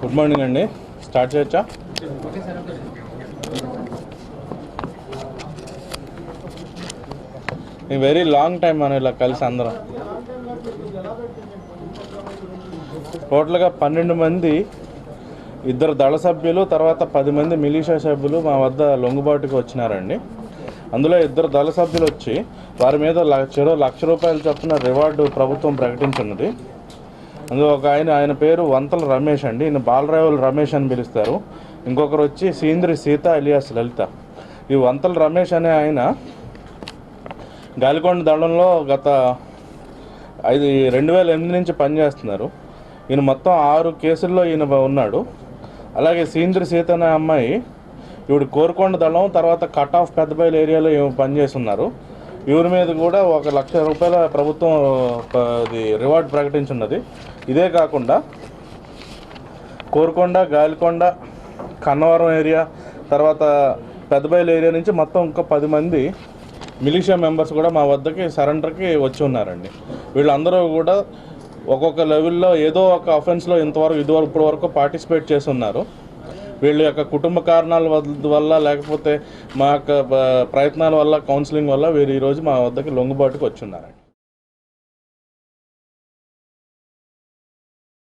Good morning అండి start చేయొచ్చా ఈ వెరీ లాంగ్ టైం మనం ఇలా కలిసి అందరం. టోటల్గా పన్నెండు మంది ఇద్దరు దళ సభ్యులు తర్వాత పది మంది మిలీషియా సభ్యులు మా వద్ద లొంగుబాటుకు వచ్చినారండి. అందులో ఇద్దరు దళ సభ్యులు వచ్చి వారి మీద చెరో లక్ష రూపాయలు చొప్పున రివార్డు ప్రభుత్వం ప్రకటించున్నది. అందులో ఒక ఆయన ఆయన పేరు వంతల రమేష్ అండి. ఈయన బాలరావుల రమేష్ అని పిలుస్తారు. ఇంకొకరు వచ్చి సీంద్రి సీత అలియాస్ లలిత. ఈ వంతల రమేష్ అనే ఆయన గాలికొండ దళంలో గత ఐదు రెండు వేల ఎనిమిది నుంచి పనిచేస్తున్నారు. ఈయన మొత్తం ఆరు కేసుల్లో ఈయన ఉన్నాడు. అలాగే సీంద్రి సీత అనే అమ్మాయి ఈవిడ కోరుకొండ దళం తర్వాత కట్ ఆఫ్ పెద్దబయలు ఏరియాలో ఈమె పనిచేస్తున్నారు ఇవరి మీద కూడా ఒక లక్ష రూపాయల ప్రభుత్వం ప- రివార్డ్ ప్రకటించున్నది. ఇదే కాకుండా కోరుకొండ గాలికొండ కన్నవరం ఏరియా తర్వాత పెద్దబయలు ఏరియా నుంచి మొత్తం ఇంకా పది మంది మిలిషియా మెంబర్స్ కూడా మా వద్దకి సరెండర్కి వచ్చి ఉన్నారండి. వీళ్ళందరూ కూడా ఒక్కొక్క లెవెల్లో ఏదో ఒక అఫెన్స్లో ఇంతవరకు ఇదివరకు ఇప్పటివరకు పార్టిసిపేట్ చేసి ఉన్నారు. వీళ్ళ యొక్క కుటుంబ కారణాల వల్ల- వల్ల లేకపోతే మా యొక్క ప్రయత్నాల వల్ల కౌన్సిలింగ్ వల్ల వీరు ఈరోజు మా వద్దకి లొంగుబాటుకు వచ్చిన్నారండి.